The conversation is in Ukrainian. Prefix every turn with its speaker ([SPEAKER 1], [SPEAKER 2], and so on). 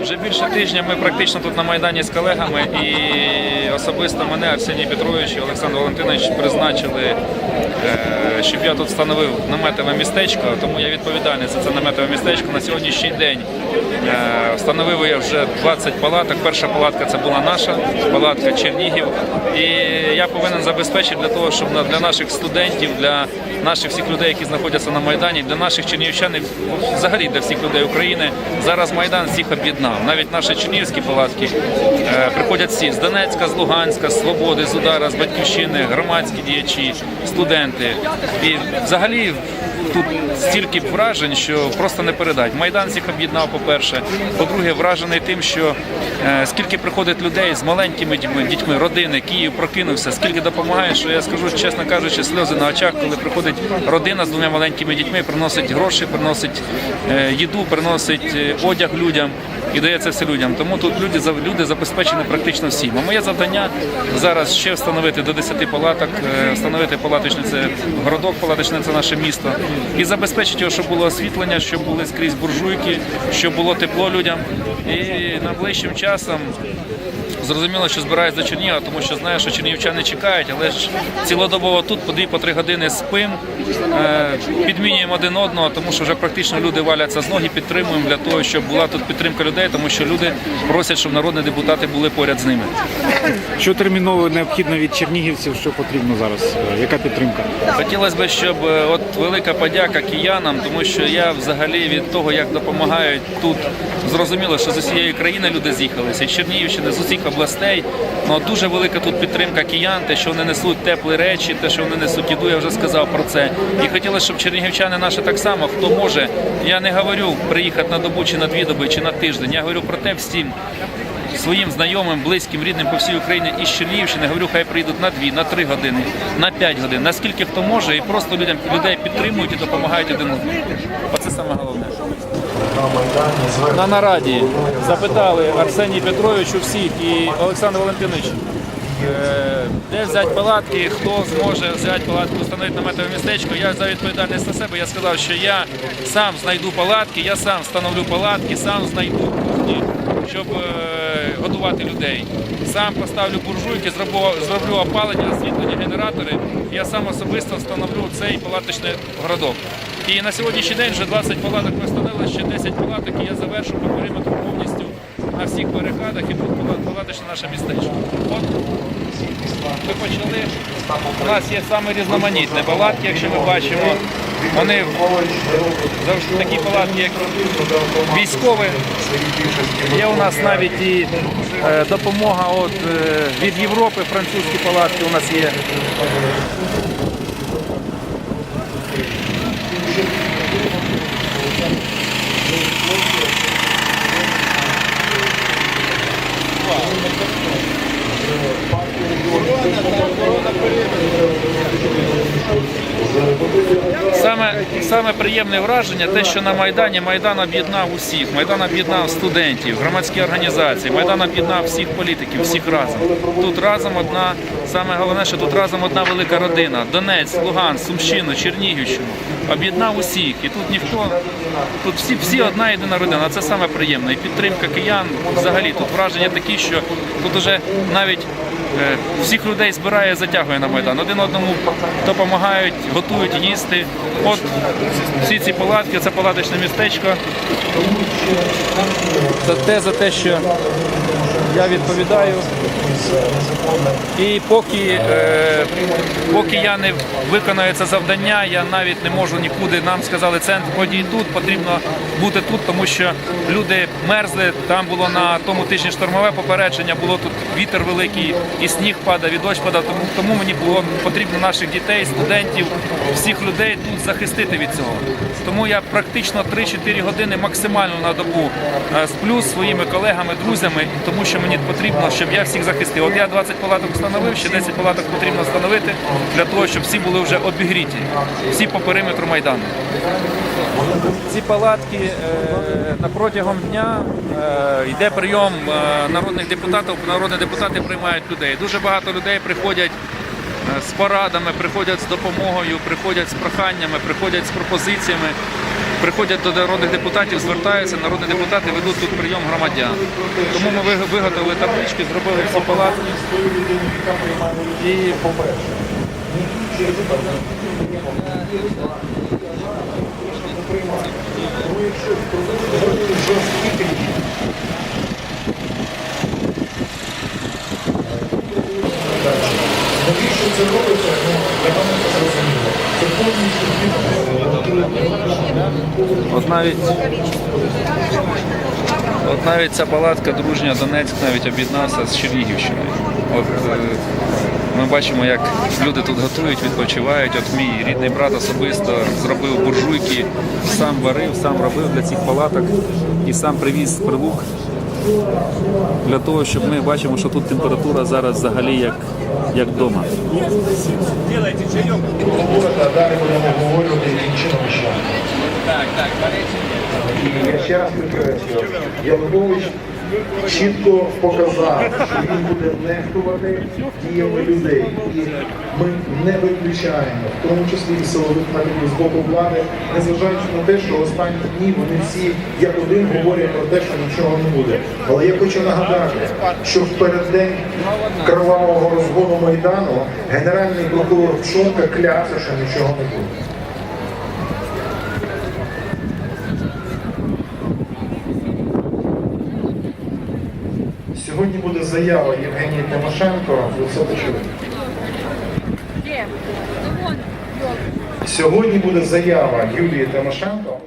[SPEAKER 1] Вже більше тижня ми практично тут на Майдані з колегами і особисто мене Арсеній Петрович і Олександр Валентинович призначили, щоб я тут встановив наметове містечко, тому я відповідальний за це наметове містечко. На сьогоднішній день е, встановив я вже 20 палаток. Перша палатка це була наша, палатка Чернігів. І я повинен забезпечити для того, щоб для наших студентів, для наших всіх людей, які знаходяться на Майдані, для наших чернігівчан, взагалі для всіх людей України. Зараз Майдан всіх об'єднав. Навіть наші чернігівські палатки е, приходять всі з Донецька, з Луганська, з Свободи, з Удара, з Батьківщини, громадські діячі, студенти. І взагалі тут стільки вражень, що просто не передать. Майдан всіх об'єднав, по-перше. По-друге, вражений тим, що е, скільки приходить людей з маленькими дітьми, родини, Київ прокинувся, скільки допомагає, що я скажу, чесно кажучи, сльози на очах, коли приходить родина з двома маленькими дітьми, приносить гроші, приносить е, їду, приносить е, одяг людям. І дає це все людям. Тому тут люди люди забезпечені практично всім. А моє завдання зараз ще встановити до 10 палаток, встановити палаточне це городок, палаточне це наше місто, і забезпечити його, щоб було освітлення, щоб були скрізь буржуйки, щоб було тепло людям. І найближчим часом Зрозуміло, що збираюсь до Чернігова, тому що знаю, що чернігівчани чекають, але ж цілодобово тут по 2-3 години спим, е, підмінюємо один одного, тому що вже практично люди валяться з ноги, підтримуємо для того, щоб була тут підтримка людей, тому що люди просять, щоб народні депутати були поряд з ними.
[SPEAKER 2] Що терміново необхідно від чернігівців, що потрібно зараз? Е, Яка підтримка?
[SPEAKER 1] Хотілося б, щоб е, от велика подяка киянам, тому що я взагалі від того, як допомагають тут, зрозуміло, що з усієї країни люди з'їхалися, з Чернігівщини, з усіх областей. Ну дуже велика тут підтримка киян, те, що вони несуть теплі речі, те, що вони несуть їду, я вже сказав про це. І хотілося, щоб чернігівчани наші так само, хто може. Я не говорю приїхати на добу чи на дві доби, чи на тиждень. Я говорю про те всім своїм знайомим, близьким, рідним по всій Україні із Чернігівщини, говорю, хай прийдуть на дві, на три години, на п'ять годин, наскільки хто може, і просто людям людей підтримують і допомагають один одному. Оце саме головне. На нараді запитали Арсеній Петрович у всіх і Олександр Валентинович. е, Де взяти палатки, хто зможе взяти палатку, встановити наметове містечко. Я за відповідальність на себе. Я сказав, що я сам знайду палатки, я сам встановлю палатки, сам знайду кухні, щоб е, годувати людей. Сам поставлю буржуйки, зроблю опалення, освітлення, генератори. Я сам особисто встановлю цей палаточний городок. І на сьогоднішній день вже 20 палаток встановили, ще 10 палаток, і я завершу по периметру повністю на всіх переходах і палаточне наше містечко. От ми почали. У нас є саме різноманітні палатки, якщо ми бачимо. Вони завжди такі палатки, як військові. Є у нас навіть і е, допомога е, від Європи, французькі палатки у нас є. Саме, приємне враження, те, що на Майдані Майдан об'єднав усіх, Майдан об'єднав студентів, громадські організації, Майдан об'єднав всіх політиків, всіх разом. Тут разом одна, саме головне, що тут разом одна велика родина. Донець, Луган, Сумщину, Чернігівщину. Об'єднав усіх. І тут ніхто, тут всі, всі одна єдина родина. Це саме приємне. І підтримка киян взагалі тут враження такі, що тут уже навіть всіх людей збирає, затягує на майдан. Один одному допомагають, готують їсти. От всі ці палатки, це палаточне містечко. Це те за те, що я відповідаю. І поки, е, поки я не виконаю це завдання, я навіть не можу нікуди. Нам сказали, центр подій тут, потрібно бути тут, тому що люди мерзли. Там було на тому тижні штормове попередження, було тут вітер великий, і сніг падав, і дощ падав. Тому, тому мені було потрібно наших дітей, студентів, всіх людей тут захистити від цього. Тому я практично 3-4 години максимально на добу е, сплю з своїми колегами, друзями, тому що мені потрібно, щоб я всіх захистив. От я 20 палаток встановив, ще 10 палаток потрібно встановити для того, щоб всі були вже обігріті, всі по периметру майдану. Ці палатки е, на протягом дня е, йде прийом е, народних депутатів. Народні депутати приймають людей. Дуже багато людей приходять з порадами, приходять з допомогою, приходять з проханнями, приходять з пропозиціями. Приходять до народних депутатів, звертаються, народні депутати ведуть тут прийом громадян. Тому ми виготовили таблички, зробили всі палатки. І
[SPEAKER 3] Навіщо це робиться? Ну, для мене це зрозуміло. Це повністю
[SPEAKER 1] Навіть, от навіть ця палатка Дружня Донецьк навіть об'єднався з Чернігівщиною. От, е, ми бачимо, як люди тут готують, відпочивають. От мій рідний брат особисто зробив буржуйки, сам варив, сам робив для цих палаток і сам привіз прилук для того, щоб ми бачимо, що тут температура зараз взагалі як, як вдома.
[SPEAKER 3] говорити, а далі будемо обговорювати яким чином і що. І я ще раз підкреслюю, Янукович чітко показав, що він буде нехтувати діями людей. І ми не виключаємо, в тому числі і силових методів з боку влади, незважаючи на те, що останні дні вони всі як один говорять про те, що нічого не буде. Але я хочу нагадати, що в переддень кровавого розгону Майдану генеральний прокурор Пшонка клявся, що нічого не буде. Сьогодні буде заява Євгенії Тимошенко. Ви все почули. Сьогодні буде заява Юлії Тимошенко.